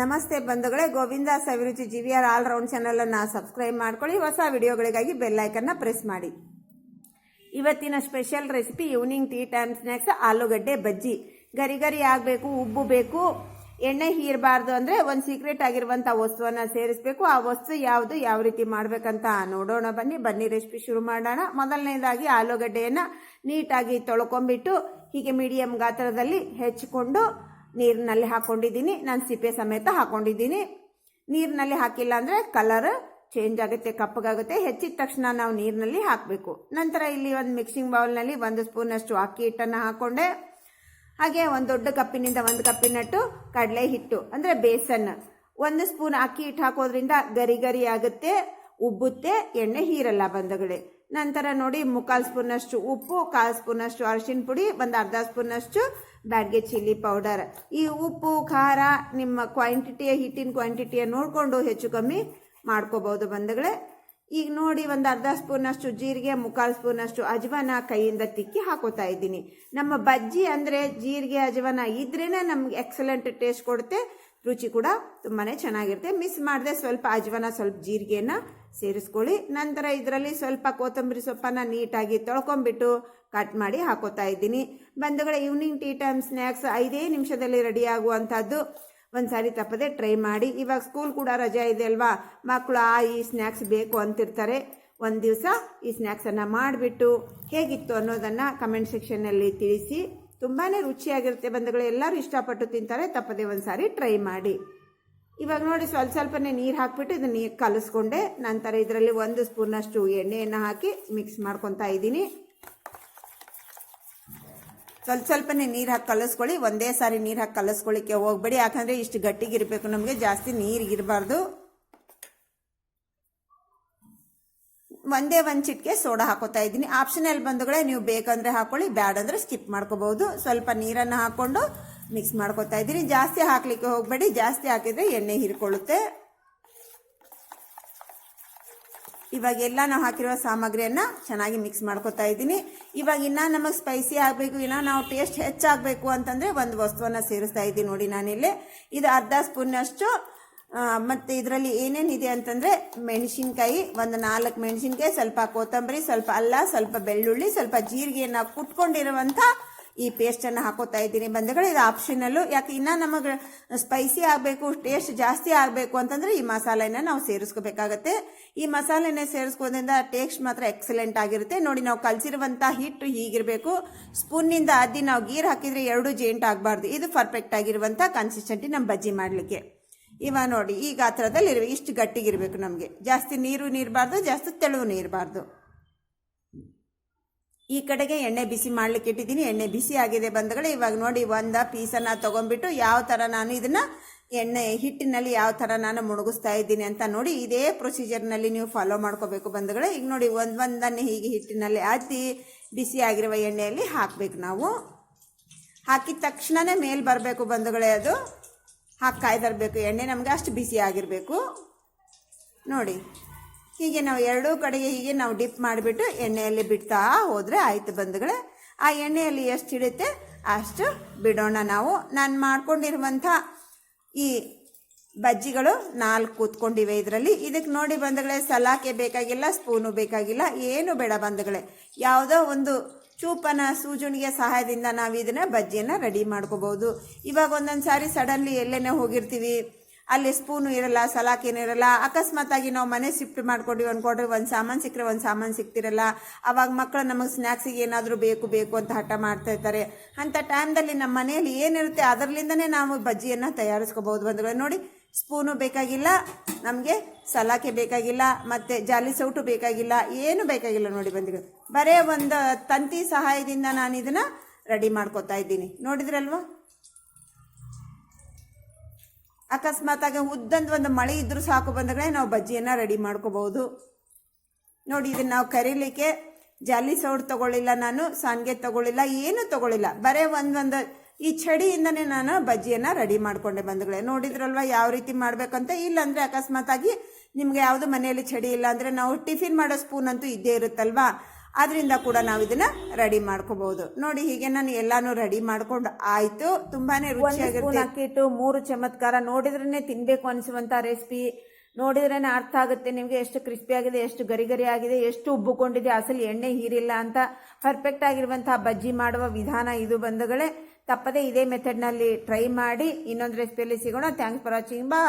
ನಮಸ್ತೆ ಬಂಧುಗಳೇ, Govinda Saviruchi G V R all round ಚಾನಲನ್ನು ಸಬ್ಸ್ಕ್ರೈಬ್ ಮಾಡ್ಕೊಳ್ಳಿ. ಹೊಸ ವಿಡಿಯೋಗಳಿಗಾಗಿ ಬೆಲ್ ಐಕನ್ನ ಪ್ರೆಸ್ ಮಾಡಿ. ಇವತ್ತಿನ special recipe evening tea time snacks ಆಲೂಗಡ್ಡೆ ಬಜ್ಜಿ. ಗರಿ ಗರಿ ಆಗಬೇಕು, ಉಬ್ಬು ಬೇಕು. ಎಣ್ಣೆ ಹೀರಬಾರ್ದು ಅಂದರೆ ಒಂದು ಸೀಕ್ರೆಟ್ ಆಗಿರುವಂಥ ವಸ್ತುವನ್ನು ಸೇರಿಸಬೇಕು. ಆ ವಸ್ತು ಯಾವುದು, ಯಾವ ರೀತಿ ಮಾಡಬೇಕಂತ ನೋಡೋಣ. ಬನ್ನಿ ಬನ್ನಿ ರೆಸಿಪಿ ಶುರು ಮಾಡೋಣ. ಮೊದಲನೇದಾಗಿ ಆಲೂಗಡ್ಡೆಯನ್ನು ನೀಟಾಗಿ ತೊಳ್ಕೊಂಬಿಟ್ಟು ಹೀಗೆ ಮೀಡಿಯಂ ಗಾತ್ರದಲ್ಲಿ ಹೆಚ್ಚಿಕೊಂಡು ನೀರಿನಲ್ಲಿ ಹಾಕೊಂಡಿದ್ದೀನಿ. ನಾನು ಸಿಪ್ಪೆ ಸಮೇತ ಹಾಕೊಂಡಿದ್ದೀನಿ. ನೀರಿನಲ್ಲಿ ಹಾಕಿಲ್ಲ ಅಂದರೆ ಕಲರ್ ಚೇಂಜ್ ಆಗುತ್ತೆ, ಕಪ್ಪಗಾಗುತ್ತೆ. ಹೆಚ್ಚಿದ ತಕ್ಷಣ ನಾವು ನೀರಿನಲ್ಲಿ ಹಾಕಬೇಕು. ನಂತರ ಇಲ್ಲಿ ಒಂದು ಮಿಕ್ಸಿಂಗ್ ಬೌಲ್ನಲ್ಲಿ ಒಂದು ಸ್ಪೂನಷ್ಟು ಅಕ್ಕಿ ಹಿಟ್ಟನ್ನು ಹಾಕ್ಕೊಂಡೆ ಹಾಗೆ ಒಂದು ದೊಡ್ಡ ಕಪ್ಪಿನಿಂದ ಒಂದು ಕಪ್ಪಿನಟ್ಟು ಕಡಲೆ ಹಿಟ್ಟು ಅಂದರೆ ಬೇಸನ್. ಒಂದು ಸ್ಪೂನ್ ಅಕ್ಕಿ ಹಿಟ್ಟು ಹಾಕೋದ್ರಿಂದ ಗರಿ ಗರಿ ಆಗುತ್ತೆ. ಉಬ್ಬುತ್ತೆ, ಎಣ್ಣೆ ಹೀರಲ್ಲ ಬಂಧುಗಳೇ ನಂತರ ನೋಡಿ, ಮುಕ್ಕಾಲು ಸ್ಪೂನಷ್ಟು ಉಪ್ಪು, ಕಾಲು ಸ್ಪೂನಷ್ಟು ಅರಿಶಿನ ಪುಡಿ, ಒಂದು ಅರ್ಧ ಸ್ಪೂನಷ್ಟು ಬ್ಯಾಡ್ಗೆ ಚಿಲ್ಲಿ ಪೌಡರ್. ಈ ಉಪ್ಪು, ಖಾರ ನಿಮ್ಮ ಕ್ವಾಂಟಿಟಿಯ ಹಿಟ್ಟಿನ ಕ್ವಾಂಟಿಟಿಯ ನೋಡಿಕೊಂಡು ಹೆಚ್ಚು ಕಮ್ಮಿ ಮಾಡ್ಕೋಬಹುದು ಬಂಧುಗಳೇ ಈಗ ನೋಡಿ, ಒಂದು ಅರ್ಧ ಸ್ಪೂನಷ್ಟು ಜೀರಿಗೆ, ಮುಕ್ಕಾಲು ಸ್ಪೂನಷ್ಟು ಅಜವಾನ ಕೈಯಿಂದ ತಿಕ್ಕಿ ಹಾಕೋತಾ ಇದ್ದೀನಿ. ನಮ್ಮ ಬಜ್ಜಿ ಅಂದರೆ ಜೀರಿಗೆ, ಅಜವಾನ ಇದ್ರೇನೆ ನಮ್ಗೆ ಎಕ್ಸಲೆಂಟ್ ಟೇಸ್ಟ್ ಕೊಡುತ್ತೆ. ರುಚಿ ಕೂಡ ತುಂಬಾ ಚೆನ್ನಾಗಿರುತ್ತೆ. ಮಿಸ್ ಮಾಡದೆ ಸ್ವಲ್ಪ ಅಜ್ವಾನ, ಸ್ವಲ್ಪ ಜೀರಿಗೆಯನ್ನು ಸೇರಿಸ್ಕೊಳ್ಳಿ. ನಂತರ ಇದರಲ್ಲಿ ಸ್ವಲ್ಪ ಕೊತ್ತಂಬರಿ ಸೊಪ್ಪನ್ನು ನೀಟಾಗಿ ತೊಳ್ಕೊಂಬಿಟ್ಟು ಕಟ್ ಮಾಡಿ ಹಾಕೋತಾ ಇದ್ದೀನಿ. ಬಂಧುಗಳ ಈವ್ನಿಂಗ್ ಟೀ ಟೈಮ್ ಸ್ನ್ಯಾಕ್ಸ್ ಐದೇ ನಿಮಿಷದಲ್ಲಿ ರೆಡಿ ಆಗುವಂಥದ್ದು ಒಂದು ಸಾರಿ ತಪ್ಪದೆ ಟ್ರೈ ಮಾಡಿ. ಇವಾಗ ಸ್ಕೂಲ್ ಕೂಡ ರಜೆ ಇದೆ ಅಲ್ವಾ? ಮಕ್ಕಳು, ಆ, ಈ ಸ್ನ್ಯಾಕ್ಸ್ ಬೇಕು ಅಂತಿರ್ತಾರೆ. ಒಂದು ದಿವಸ ಈ ಸ್ನ್ಯಾಕ್ಸನ್ನು ಮಾಡಿಬಿಟ್ಟು ಹೇಗಿತ್ತು ಅನ್ನೋದನ್ನು ಕಮೆಂಟ್ ಸೆಕ್ಷನ್ನಲ್ಲಿ ತಿಳಿಸಿ. ತುಂಬಾ ರುಚಿಯಾಗಿರುತ್ತೆ ಬಂಧುಗಳು. ಎಲ್ಲರೂ ಇಷ್ಟಪಟ್ಟು ತಿಂತಾರೆ. ತಪ್ಪದೆ ಒಂದು ಸಾರಿ ಟ್ರೈ ಮಾಡಿ. ಇವಾಗ ನೋಡಿ ಸ್ವಲ್ಪ ಸ್ವಲ್ಪನೇ ನೀರು ಹಾಕ್ಬಿಟ್ಟು ಇದನ್ನ ಕಲಿಸ್ಕೊಂಡೆ. ನಂತರ ಇದರಲ್ಲಿ ಒಂದು ಸ್ಪೂನಷ್ಟು ಎಣ್ಣೆಯನ್ನು ಹಾಕಿ ಮಿಕ್ಸ್ ಮಾಡ್ಕೊತಾ ಇದ್ದೀನಿ. ಸ್ವಲ್ಪ ಸ್ವಲ್ಪನೇ ನೀರು ಹಾಕಿ ಕಲಿಸ್ಕೊಳ್ಳಿ. ಒಂದೇ ಸಾರಿ ನೀರು ಹಾಕಿ ಕಲಿಸ್ಕೊಳ್ಳಿಕ್ಕೆ ಹೋಗ್ಬೇಡಿ. ಯಾಕಂದರೆ ಇಷ್ಟು ಗಟ್ಟಿಗಿರಬೇಕು ನಮಗೆ. ಜಾಸ್ತಿ ನೀರಿಗಿರಬಾರ್ದು. ಒಂದೇ ಒಂದು ಚಿಟಿಕೆ ಸೋಡಾ ಹಾಕೋತಾ ಇದ್ದೀನಿ. ಆಪ್ಷನಲ್ ಬಂದುಗಳೇ ನೀವು ಬೇಕಂದ್ರೆ ಹಾಕೊಳ್ಳಿ ಬ್ಯಾಡ್ ಅಂದ್ರೆ ಸ್ಕಿಪ್ ಮಾಡ್ಕೋಬಹುದು. ಸ್ವಲ್ಪ ನೀರನ್ನು ಹಾಕೊಂಡು ಮಿಕ್ಸ್ ಮಾಡ್ಕೋತಾ ಇದ್ದೀನಿ. ಜಾಸ್ತಿ ಹಾಕಲಿಕ್ಕೆ ಹೋಗಬೇಡಿ. ಜಾಸ್ತಿ ಹಾಕಿದ್ರೆ ಎಣ್ಣೆ ಹೀರ್ಕೊಳ್ಳುತ್ತೆ. ಇವಾಗ ಎಲ್ಲ ನಾವು ಹಾಕಿರೋ ಸಾಮಗ್ರಿಯನ್ನು ಚೆನ್ನಾಗಿ ಮಿಕ್ಸ್ ಮಾಡ್ಕೊತಾ ಇದ್ದೀನಿ. ಇವಾಗ ಇನ್ನ ನಮಗೆ ಸ್ಪೈಸಿ ಆಗಬೇಕು, ಇನ್ನ ನಾವು ಟೇಸ್ಟ್ ಹೆಚ್ಚಾಗಬೇಕು ಅಂತಂದ್ರೆ ಒಂದು ವಸ್ತುವನ್ನು ಸೇರಿಸ್ತಾ ಇದ್ದೀನಿ ನೋಡಿ ನಾನಿಲ್ಲಿ. ಇದು ಅರ್ಧ ಸ್ಪೂನಷ್ಟು ಮತ್ತು ಇದರಲ್ಲಿ ಏನೇನಿದೆ ಅಂತಂದರೆ ಮೆಣಸಿನ್ಕಾಯಿ, ಒಂದು ನಾಲ್ಕು ಮೆಣಸಿನ್ಕಾಯಿ, ಸ್ವಲ್ಪ ಕೊತ್ತಂಬರಿ, ಸ್ವಲ್ಪ ಅಲ್ಲ, ಸ್ವಲ್ಪ ಬೆಳ್ಳುಳ್ಳಿ, ಸ್ವಲ್ಪ ಜೀರಿಗೆಯನ್ನು ಕುಟ್ಕೊಂಡಿರುವಂಥ ಈ ಪೇಸ್ಟನ್ನು ಹಾಕೋತಾ ಇದ್ದೀನಿ. ಬಂಧುಗಳು, ಇದು ಆಪ್ಷನಲ್ಲು ಯಾಕೆ ಇನ್ನೂ ನಮಗೆ ಸ್ಪೈಸಿ ಆಗಬೇಕು ಟೇಸ್ಟ್ ಜಾಸ್ತಿ ಆಗಬೇಕು ಅಂತಂದರೆ ಈ ಮಸಾಲೆನ ನಾವು ಸೇರಿಸ್ಕೋಬೇಕಾಗತ್ತೆ. ಈ ಮಸಾಲೆನ ಸೇರಿಸ್ಕೋದ್ರಿಂದ ಟೇಸ್ಟ್ ಮಾತ್ರ ಎಕ್ಸಲೆಂಟ್ ಆಗಿರುತ್ತೆ. ನೋಡಿ, ನಾವು ಕಲಸಿರುವಂಥ ಹಿಟ್ಟು ಹೀಗಿರಬೇಕು. ಸ್ಪೂನ್ನಿಂದ ಅದ್ದಿ ನಾವು ಗೀರ್ ಹಾಕಿದರೆ ಎರಡು ಜೇಂಟ್ ಆಗಬಾರ್ದು. ಇದು ಪರ್ಫೆಕ್ಟ್ ಆಗಿರುವಂಥ ಕನ್ಸಿಸ್ಟೆಂಟಿ ನಮ್ಮ ಬಜ್ಜಿ ಮಾಡಲಿಕ್ಕೆ. ಇವ ನೋಡಿ, ಈ ಗಾತ್ರದಲ್ಲಿ ಇರಬೇಕು ಇಷ್ಟು ಗಟ್ಟಿಗಿರಬೇಕು ನಮಗೆ. ಜಾಸ್ತಿ ನೀರು ನೀರಬಾರ್ದು, ಜಾಸ್ತಿ ತೆಳುವು ನೀರಬಾರ್ದು. ಈ ಕಡೆಗೆ ಎಣ್ಣೆ ಬಿಸಿ ಮಾಡ್ಲಿಕ್ಕೆ ಇಟ್ಟಿದ್ದೀನಿ. ಎಣ್ಣೆ ಬಿಸಿ ಆಗಿದೆ ಬಂದಗಳೇ ಇವಾಗ ನೋಡಿ, ಒಂದು ಪೀಸನ್ನು ತೊಗೊಂಡ್ಬಿಟ್ಟು ಯಾವ ಥರ ನಾನು ಇದನ್ನು ಎಣ್ಣೆ ಹಿಟ್ಟಿನಲ್ಲಿ ಯಾವ ಥರ ನಾನು ಮುಳುಗಿಸ್ತಾ ಇದ್ದೀನಿ ಅಂತ ನೋಡಿ, ಇದೇ ಪ್ರೊಸೀಜರ್ನಲ್ಲಿ ನೀವು ಫಾಲೋ ಮಾಡ್ಕೋಬೇಕು ಬಂದಗಳೇ ಈಗ ನೋಡಿ, ಒಂದು ಒಂದನ್ನೇ ಹೀಗೆ ಹಿಟ್ಟಿನಲ್ಲಿ ಹಾಕಿ ಬಿಸಿ ಆಗಿರುವ ಎಣ್ಣೆಯಲ್ಲಿ ಹಾಕಬೇಕು ನಾವು. ಹಾಕಿದ ತಕ್ಷಣವೇ ಮೇಲೆ ಬರಬೇಕು ಬಂಧುಗಳೇ ಅದು. ಹಾಕಿ ಕಾಯ್ದಿರಬೇಕು. ಎಣ್ಣೆ ನಮಗೆ ಅಷ್ಟು ಬಿಸಿ ಆಗಿರಬೇಕು. ನೋಡಿ, ಹೀಗೆ ನಾವು ಎರಡೂ ಕಡೆಗೆ ಹೀಗೆ ನಾವು ಡಿಪ್ ಮಾಡಿಬಿಟ್ಟು ಎಣ್ಣೆಯಲ್ಲಿ ಬಿಡ್ತಾ ಹೋದರೆ ಆಯಿತು ಬಂಧುಗಳೇ. ಆ ಎಣ್ಣೆಯಲ್ಲಿ ಎಷ್ಟು ಹಿಡಿಯುತ್ತೆ ಅಷ್ಟು ಬಿಡೋಣ ನಾವು. ನಾನು ಮಾಡ್ಕೊಂಡಿರುವಂಥ ಈ ಬಜ್ಜಿಗಳು ನಾಲ್ಕು ಕೂತ್ಕೊಂಡಿವೆ ಇದರಲ್ಲಿ. ಇದಕ್ಕೆ ನೋಡಿ ಬಂಧುಗಳೇ, ಸಲಾಕೆ ಬೇಕಾಗಿಲ್ಲ, ಸ್ಪೂನು ಬೇಕಾಗಿಲ್ಲ, ಏನು ಬೇಡ ಬಂಧುಗಳೇ. ಯಾವುದೋ ಒಂದು ಚೂಪನ ಸೂಜುಣಿಗೆ ಸಹಾಯದಿಂದ ನಾವು ಇದನ್ನ ಬಜ್ಜಿಯನ್ನು ರೆಡಿ ಮಾಡ್ಕೋಬೋದು ಇವಾಗ ಒಂದೊಂದು ಸಾರಿ ಸಡನ್ಲಿ ಎಲ್ಲೇನೆ ಹೋಗಿರ್ತೀವಿ. ಅಲ್ಲಿ ಸ್ಪೂನು ಇರಲ್ಲ ಸಲಾಕೇನು ಇರಲ್ಲ. ಅಕಸ್ಮಾತ್ ಆಗಿ ನಾವು ಮನೆ ಶಿಫ್ಟ್ ಮಾಡ್ಕೊಂಡಿವಿ ಅನ್ಕೊಂಡ್ರೆ ಒಂದು ಸಾಮಾನು ಸಿಕ್ಕರೆ ಒಂದು ಸಾಮಾನು ಸಿಕ್ತಿರಲ್ಲ. ಅವಾಗ ಮಕ್ಕಳು ನಮಗೆ ಸ್ನ್ಯಾಕ್ಸಿಗೆ ಏನಾದರೂ ಬೇಕು ಬೇಕು ಅಂತ ಹಠ ಮಾಡ್ತಾ ಇರ್ತಾರೆ. ಅಂಥ ಟೈಮ್ದಲ್ಲಿ ನಮ್ಮ ಮನೆಯಲ್ಲಿ ಏನಿರುತ್ತೆ ಅದರಲ್ಲಿಂದನೇ ನಾವು ಬಜ್ಜಿಯನ್ನು ತಯಾರಿಸ್ಕೋಬಹುದು ಬಂದ್ರೆ ನೋಡಿ ಸ್ಪೂನು ಬೇಕಾಗಿಲ್ಲ, ನಮಗೆ ಸಲಾಕೆ ಬೇಕಾಗಿಲ್ಲ, ಮತ್ತು ಜಾಲಿ ಸೌಟು ಬೇಕಾಗಿಲ್ಲ, ಏನು ಬೇಕಾಗಿಲ್ಲ ನೋಡಿ ಬಂದಿಗಳು ಬರೇ ಒಂದು ತಂತಿ ಸಹಾಯದಿಂದ ನಾನು ಇದನ್ನು ರೆಡಿ ಮಾಡ್ಕೋತಾ ಇದ್ದೀನಿ. ನೋಡಿದ್ರಲ್ವಾ? ಅಕಸ್ಮಾತಾಗಿ ಉದ್ದಂದು ಒಂದು ಮಳೆ ಇದ್ದರೂ ಸಾಕು ಬಂದರೆ ನಾವು ಬಜ್ಜಿಯನ್ನು ರೆಡಿ ಮಾಡ್ಕೋಬಹುದು. ನೋಡಿ, ಇದನ್ನು ನಾವು ಕರೀಲಿಕ್ಕೆ ಜಾಲಿ ಸೌಟ್ ತಗೊಳ್ಳಿಲ್ಲ ನಾನು, ಸಾನ್ಗೆ ತಗೊಳ್ಳಿಲ್ಲ, ಏನು ತಗೊಳ್ಳಿಲ್ಲ. ಬರೇ ಒಂದೊಂದು ಈ ಚಡಿಯಿಂದನೇ ನಾನು ಬಜ್ಜಿಯನ್ನು ರೆಡಿ ಮಾಡ್ಕೊಂಡೆ ಬಂಧುಗಳೇ. ನೋಡಿದ್ರಲ್ವ ಯಾವ ರೀತಿ ಮಾಡಬೇಕಂತ? ಇಲ್ಲಾಂದರೆ ಅಕಸ್ಮಾತಾಗಿ ನಿಮಗೆ ಯಾವುದು ಮನೆಯಲ್ಲಿ ಚಡಿ ಇಲ್ಲ ಅಂದರೆ ನಾವು ಟಿಫಿನ್ ಮಾಡೋ ಸ್ಪೂನ್ ಅಂತೂ ಇದ್ದೇ ಇರುತ್ತಲ್ವಾ? ಅದರಿಂದ ಕೂಡ ನಾವು ಇದನ್ನ ರೆಡಿ ಮಾಡ್ಕೋಬಹುದು. ನೋಡಿ ಹೀಗೆ ನಾನು ಎಲ್ಲಾನು ರೆಡಿ ಮಾಡ್ಕೊಂಡು ಆಯ್ತು. ತುಂಬಾನೇ ರುಚಿಯಾಗಿರುತ್ತೆ. ಹಾಕಿಟ್ಟು ಮೂರು ಚಮತ್ಕಾರ. ನೋಡಿದ್ರೇನೆ ತಿನ್ಬೇಕು ಅನಿಸುವಂತ ರೆಸಿಪಿ ನೋಡಿದ್ರೇನೆ ಅರ್ಥ ಆಗುತ್ತೆ ನಿಮಗೆ ಎಷ್ಟು ಕ್ರಿಸ್ಪಿ ಆಗಿದೆ ಎಷ್ಟು ಗರಿ ಗರಿ ಆಗಿದೆ ಎಷ್ಟು ಉಬ್ಬುಕೊಂಡಿದೆ ಅಸಲು ಎಣ್ಣೆ ಹೀರಿಲ್ಲ ಅಂತ. ಪರ್ಫೆಕ್ಟ್ ಆಗಿರುವಂತಹ ಬಜ್ಜಿ ಮಾಡುವ ವಿಧಾನ ಇದು ಬಂಧುಗಳೇ. ತಪ್ಪದೆ ಇದೇ ಮೆಥಡ್ನಲ್ಲಿ ಟ್ರೈ ಮಾಡಿ ಇನ್ನೊಂದು ರೆಸಿಪಿಯಲ್ಲಿ ಸಿಗೋಣ. ಥ್ಯಾಂಕ್ಸ್ ಫಾರ್ ವಾಚಿಂಗ್ ಬಾ